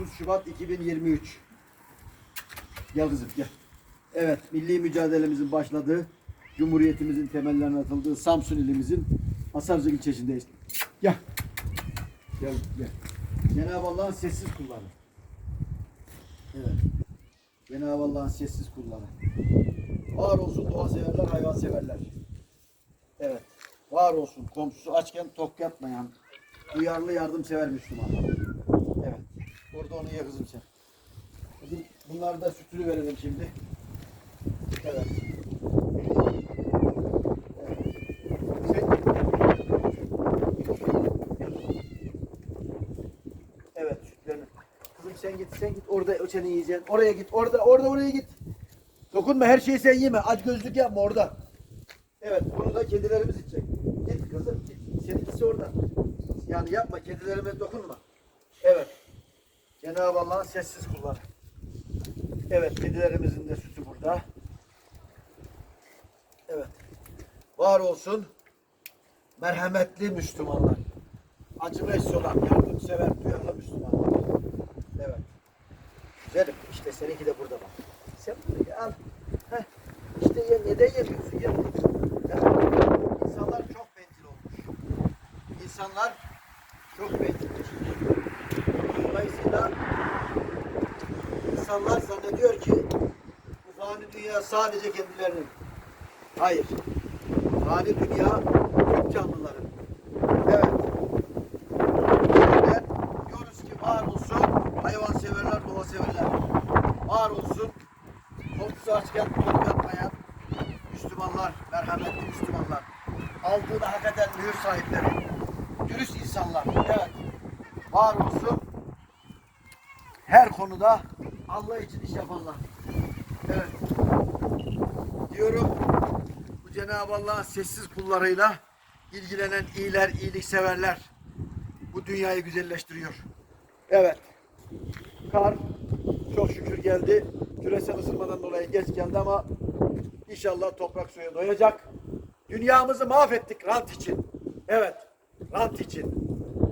9 Şubat 2023. Gel kızım gel. Evet, milli mücadelemizin başladığı, Cumhuriyetimizin temellerine atıldığı Samsun ilimizin Asarcık ilçesindeyiz. Gel. Gel, gel. Cenab-ı Allah'ın sessiz kulları. Evet. Cenab-ı Allah'ın sessiz kulları. Var olsun doğa severler, hayvan severler. Evet. Var olsun komşusu açken tok yapmayan, duyarlı yardımsever Müslümanlar. Orada onu ye kızım sen. Kızım bunları da sütünü verelim şimdi. Evet. Evet. Sütlerini. Kızım sen git sen git orada o seni yiyeceksin. Oraya git orada orada oraya git. Dokunma her şeyi sen yeme. Aç gözlük yapma orada. Evet bunu da kedilerimiz içecek. Git kızım git. Seninkisi orada. Yani yapma kedilerime dokunma. Evet. Cenab-ı Allah'ın sessiz kulları. Evet kedilerimizin de sütü burada. Evet. Var olsun merhametli Müslümanlar. Acımayız olan, yardımsever, duyarlı Müslümanlar. Evet. Güzelim. İşte seninki de burada bak. Sen bunu al. Heh. İşte ye, neden yemiyorsun? Ye bunu. Evet. İnsanlar çok bencil olmuş. İnsanlar çok bencilmiş. İnsanlar zannediyor ki bu fani dünya sadece kendilerinin. Hayır. Fani dünya tüm canlıların. Evet. Ve diyoruz ki var olsun hayvan severler, doğa severler. Var olsun komşusu açken tok yatmayan Müslümanlar, merhametli Müslümanlar. Aldığını hak eden mühür sahipleri. Dürüst insanlar. Evet. Var olsun her konuda Allah için iş yapanlar. Evet. Diyorum bu Cenab-ı Allah'ın sessiz kullarıyla ilgilenen iyiler, iyilikseverler bu dünyayı güzelleştiriyor. Evet. Kar çok şükür geldi. Küresel ısınmadan dolayı geç geldi ama inşallah toprak suya doyacak. Dünyamızı mahvettik rant için. Evet. Rant için.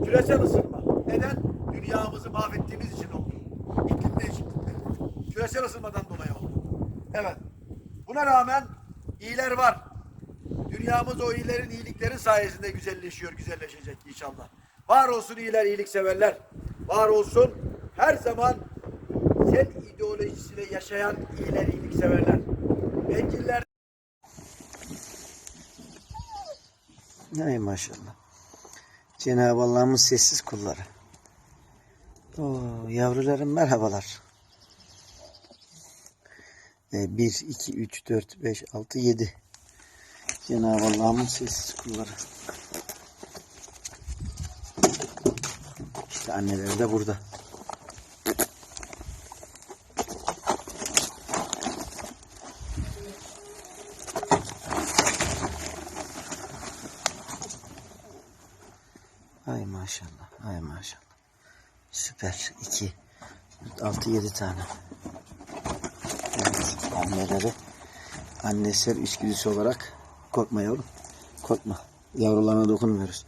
Küresel ısınma. Neden? Dünyamızı mahvettiğimiz için oldu. İklim değişiklikleri. Küresel ısınmadan dolayı oldu. Evet. Buna rağmen iyiler var. Dünyamız o iyilerin iyiliklerin sayesinde güzelleşiyor, güzelleşecek inşallah. Var olsun iyiler, iyilikseverler. Var olsun her zaman sen ideolojisiyle yaşayan iyiler, iyilikseverler. Benciller Ay maşallah. Cenab-ı Allah'ın sessiz kulları. Oo, yavrularım merhabalar. 1, 2, 3, 4, 5, 6, 7. Cenab-ı Allah'ın sessiz kulları. İşte anneleri de burada. Ay maşallah. Ay maşallah. Süper. 2, 6, 7 tane. Anneleri. Annesel içgüdüsü olarak korkma yavrum. Korkma. Yavrularına dokunmuyoruz.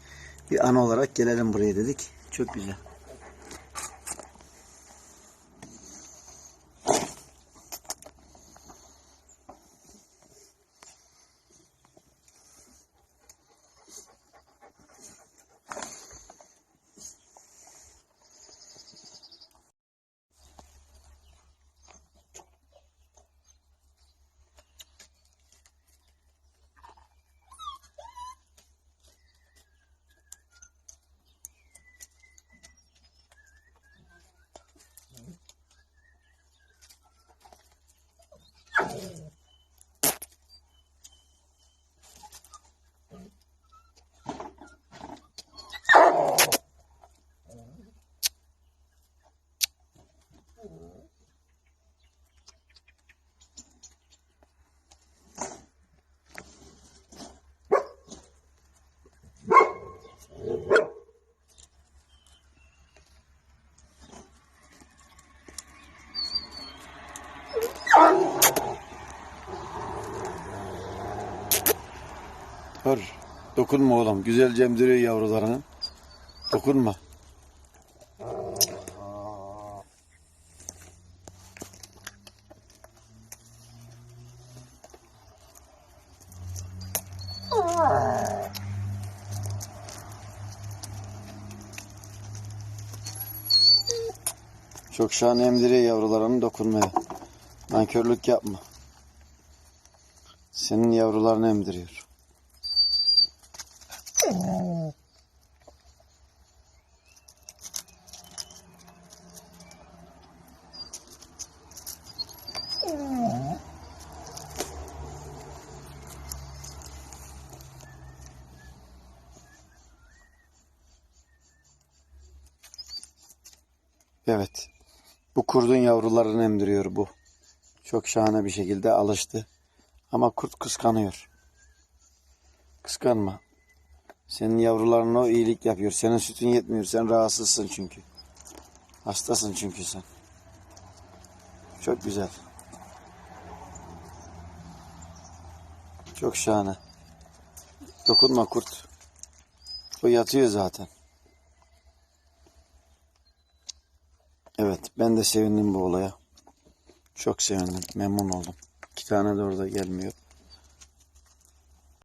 Bir ana olarak gelelim buraya dedik. Çok güzel. Kör, dokunma oğlum. Güzel cemdiriyor yavrularını. Dokunma. Çok şahane emdiriyor yavrularını dokunmaya. Nankörlük yapma. Senin yavrularını emdiriyor. Evet. Bu kurdun yavrularını emdiriyor bu. Çok şahane bir şekilde alıştı. Ama kurt kıskanıyor. Kıskanma. Senin yavrularına o iyilik yapıyor. Senin sütün yetmiyor. Sen rahatsızsın çünkü. Hastasın çünkü sen. Çok güzel. Çok şahane. Dokunma kurt. O yatıyor zaten. Evet, ben de sevindim bu olaya. Çok sevindim, memnun oldum. İki tane de orada gelmiyor.